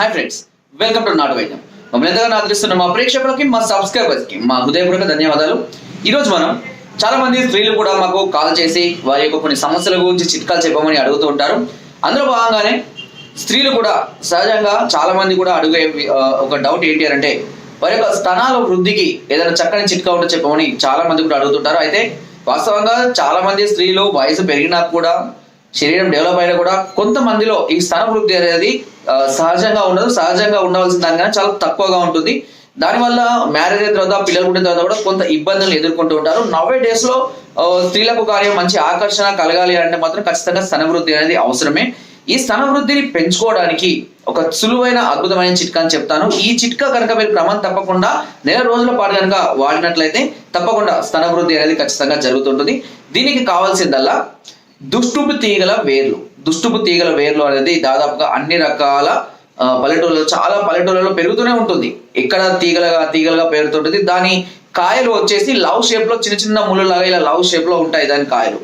Hi friends welcome to నాటు వైద్యం మమ్మల్ని ఎంతగానో ఆదరిస్తున్న మా ప్రేక్షకులకి మా సబ్స్క్రైబర్స్కి మా హృదయపూర్వక ధన్యవాదాలు. ఈరోజు మనం చాలా మంది స్త్రీలు కూడా మాకు కాల్ చేసి వారి యొక్క కొన్ని సమస్యల గురించి చిట్కాలు చెప్పమని అడుగుతూ ఉంటారు. అందులో భాగంగానే స్త్రీలు కూడా సహజంగా చాలా మంది కూడా అడిగే ఒక డౌట్ ఏంటి అని అంటే వారి యొక్క స్థనాల వృద్ధికి ఏదైనా చక్కని చిట్కా ఉంటే చెప్పమని చాలా మంది కూడా అడుగుతుంటారు. అయితే వాస్తవంగా చాలా మంది స్త్రీలు వయసు పెరిగినా కూడా శరీరం డెవలప్ అయినా కూడా కొంతమందిలో ఈ స్థన వృద్ధి అనేది సహజంగా ఉండదు. సహజంగా ఉండవలసిన దానికన్నా చాలా తక్కువగా ఉంటుంది. దానివల్ల మ్యారేజ్ అయిన తర్వాత పిల్లలు పుట్టిన తర్వాత కూడా కొంత ఇబ్బందులు ఎదుర్కొంటూ ఉంటారు. నవ్వే డేస్లో స్త్రీలకు కానీ మంచి ఆకర్షణ కలగాలి అంటే మాత్రం ఖచ్చితంగా స్థన వృద్ధి అనేది అవసరమే. ఈ స్థన వృద్ధిని పెంచుకోవడానికి ఒక సులువైన అద్భుతమైన చిట్కా అని చెప్తాను. ఈ చిట్కా కనుక మీరు క్రమం తప్పకుండా నెల రోజుల పాటు కనుక వాడినట్లయితే తప్పకుండా స్థన వృద్ధి అనేది ఖచ్చితంగా జరుగుతుంటుంది. దీనికి కావాల్సిందల్లా దుష్టుపు తీగల వేర్లు. దుష్టుపు తీగల వేర్లు అనేది దాదాపుగా అన్ని రకాల పల్లెటూళ్ళలో చాలా పల్లెటూళ్ళలో పెరుగుతూనే ఉంటుంది. ఎక్కడ తీగలుగా తీగలుగా పెరుగుతుంటుంది దాని కాయలు వచ్చేసి లవ్ షేప్లో చిన్న చిన్న ముళ్ళలాగా ఇలా లవ్ షేప్లో ఉంటాయి దాని కాయలు.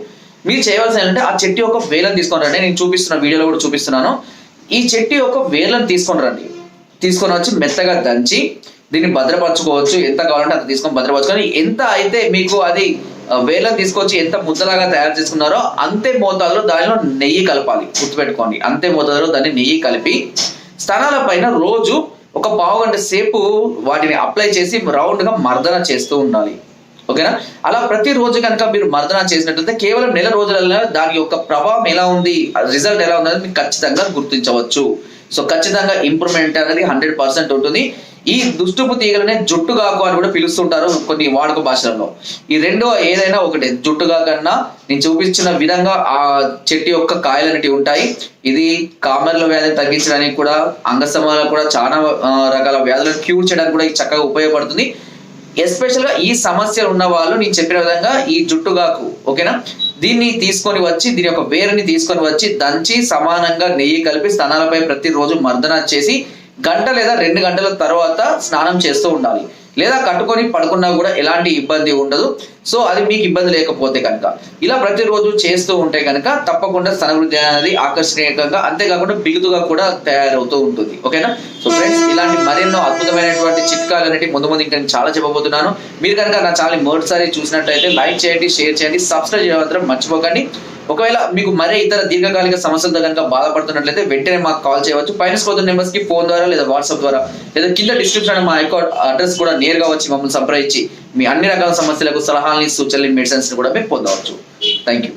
మీరు చేయవలసిన ఏంటంటే ఆ చెట్టు యొక్క వేలను తీసుకొని రండి. నేను చూపిస్తున్న వీడియోలో కూడా చూపిస్తున్నాను. ఈ చెట్టు యొక్క వేర్లను తీసుకొని రండి. తీసుకొని వచ్చి మెత్తగా దంచి దీన్ని భద్రపరచుకోవచ్చు. ఎంత కావాలంటే అంత తీసుకొని భద్రపరచుకొని ఎంత అయితే మీకు అది వేలం తీసుకొచ్చి ఎంత ముద్దలాగా తయారు చేసుకున్నారో అంతే మోతాదులో దానిలో నెయ్యి కలపాలి. గుర్తుపెట్టుకోండి. అంతే మోతాదులో దాన్ని నెయ్యి కలిపి స్థలాల పైన రోజు ఒక పావు గంట సేపు వాటిని అప్లై చేసి రౌండ్గా మర్దన చేస్తూ ఉండాలి. ఓకేనా? అలా ప్రతి రోజు కనుక మీరు మర్దన చేసినట్లయితే కేవలం నెల రోజులలో దాని యొక్క ప్రభావం ఎలా ఉంది? రిజల్ట్ ఎలా ఉంది అనేది ఖచ్చితంగా గుర్తించవచ్చు. సో ఖచ్చితంగా ఇంప్రూవ్మెంట్ అనేది హండ్రెడ్ పర్సెంట్ ఉంటుంది. ఈ దుష్టుపు తీగలనే జుట్టుగాకు అని కూడా పిలుస్తుంటారు కొన్ని వాడుక భాషలలో. ఈ రెండో ఏదైనా ఒకటే జుట్టుగా కన్నా నేను చూపించిన విధంగా ఆ చెట్టు యొక్క కాయలు అనేటివి ఉంటాయి. ఇది కామర్ల వ్యాధిని తగ్గించడానికి కూడా అంగసమాలకు కూడా చాలా రకాల వ్యాధులను క్యూర్ చేయడానికి కూడా ఇది చక్కగా ఉపయోగపడుతుంది. ఎస్పెషల్గా ఈ సమస్యలు ఉన్న వాళ్ళు నేను చెప్పిన విధంగా ఈ జుట్టుగాకు ఓకేనా? దీన్ని తీసుకొని వచ్చి దీని యొక్క వేరుని తీసుకొని వచ్చి దంచి సమానంగా నెయ్యి కలిపి స్తనాలపై ప్రతిరోజు మర్దన చేసి గంట లేదా రెండు గంటల తర్వాత స్నానం చేస్తూ ఉండాలి. లేదా కట్టుకొని పడుకున్నా కూడా ఎలాంటి ఇబ్బంది ఉండదు. సో అది మీకు ఇబ్బంది లేకపోతే కనుక. ఇలా ప్రతిరోజు చేస్తూ ఉంటే కనుక తప్పకుండా స్తనవృద్ధి అనేది ఆకర్షణీయంగా అంతేకాకుండా బిగుతుగా కూడా తయారవుతూ ఉంటుంది. ఓకేనా? సో ఫ్రెండ్స్ ఇలాంటి మరెన్నో అద్భుతమైనటువంటి చిట్కాలు అనేవి ముందు ముందు ఇంకా చాలా చెప్పబోతున్నాను. మీరు కనుక నా ఛానల్ మొదటిసారి చూసినట్లయితే లైక్ చేయండి షేర్ చేయండి సబ్స్క్రైబ్ చేయడం మాత్రం మర్చిపోకండి. ఒకవేళ మీకు మరే ఇతర దీర్ఘకాలిక సమస్యలతో కనుక బాధపడుతున్నట్లయితే వెంటనే మాకు కాల్ చేయవచ్చు. పైన స్కోర్ నెంబర్స్కి ఫోన్ ద్వారా లేదా వాట్సాప్ ద్వారా లేదా కింద డిస్క్రిప్షన్ మా యొక్క అడ్రస్ కూడా నేరుగా వచ్చి మమ్మల్ని సంప్రదించి మీ అన్ని రకాల సమస్యలకు సలహాలని సూచనలు మెడిసిన్స్ కూడా మీరు పొందవచ్చు. Thank you